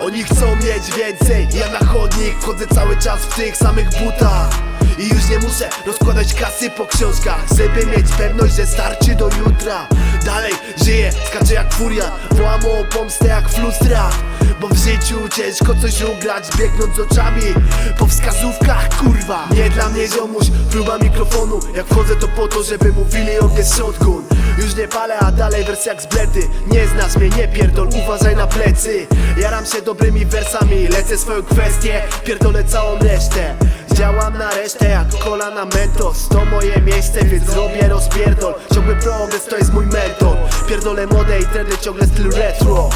Oni chcą mieć więcej. Ja na chodnik wchodzę cały czas w tych samych butach. I już nie muszę rozkładać kasy po książkach. Żeby mieć pewność, że starczy do jutra. Dalej żyję, skaczę jak furia. Wołam o pomstę jak flustra. Bo w życiu ciężko coś ugrać Biegnąc oczami. Po wskazówkach, kurwa. Nie dla mnie ziomuś, próba mikrofonu. Jak wchodzę to po to, żeby mówili o mnie shotgun Już nie palę, a dalej wersja jak z bledy. Nie znasz mnie, nie pierdol, uważaj na plecy. Jaram się dobrymi wersami, lecę swoją kwestię. Pierdolę całą resztę. Działam na resztę jak kola na mentos To moje miejsce, więc zrobię rozpierdol. Ciągły progres to jest mój mentor. Pierdolę młode i trendy ciągle styl retro.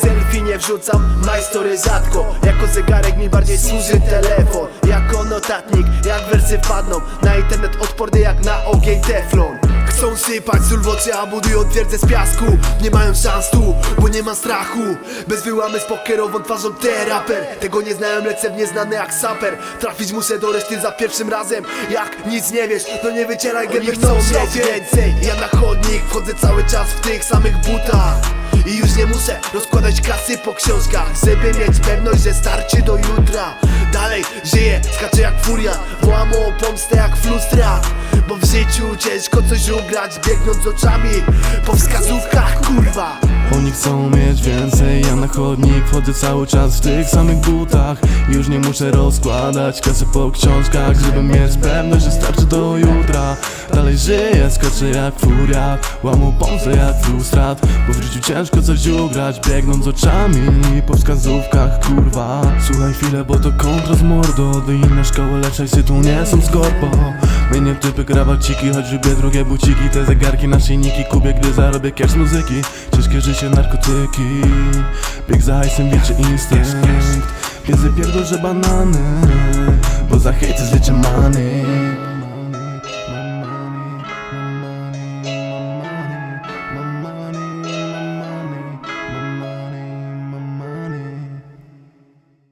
Selfie nie wrzucam, majstory rzadko. Jako zegarek mi bardziej służy telefon. Jako notatnik, jak wersy wpadną. Na internet odporny jak na ogień teflon Chcą sypać sól w oczy, a budują twierdzę z piasku. Nie mają szans tu, bo nie ma strachu. Bez wyłamy z pokerową twarzą te raper Tego nie znałem, lecę w nieznany jak saper. Trafić muszę do reszty za pierwszym razem. Jak nic nie wiesz, no nie wycieraj gęby chcą mieć więcej. Ja na chodnik wchodzę cały czas w tych samych butach. I już nie muszę rozkładać kasy po książkach. Żeby mieć pewność, że starczy do jutra. Dalej żyję, skaczę jak furia Wołam o pomstę jak flustra. Bo w życiu ciężko coś ugrać Biegnąc oczami po wskazówkach, kurwa. Oni chcą mieć więcej, ja na chodnik wchodzę cały czas w tych samych butach. Już nie muszę rozkładać kasy po książkach Żeby mieć pewność, że starczy do jutra. Dalej żyję, skaczę jak furia Łamu pomstę jak frustrat Bo w życiu ciężko coś ugrać Biegnąc oczami po wskazówkach, kurwa. Słuchaj chwilę, bo to kontrast mordo Do inne szkoły lepszej się tu nie są z korpo My nie typy krawaciki, choć lubię drugie buciki. Te zegarki na silniki kupię, gdy zarobię cash muzyki. Ciężkie życie, narkotyki. Bieg za hajsem, wiecie instynkt Kiedy pierdolę banany Bo za hejty zliczę money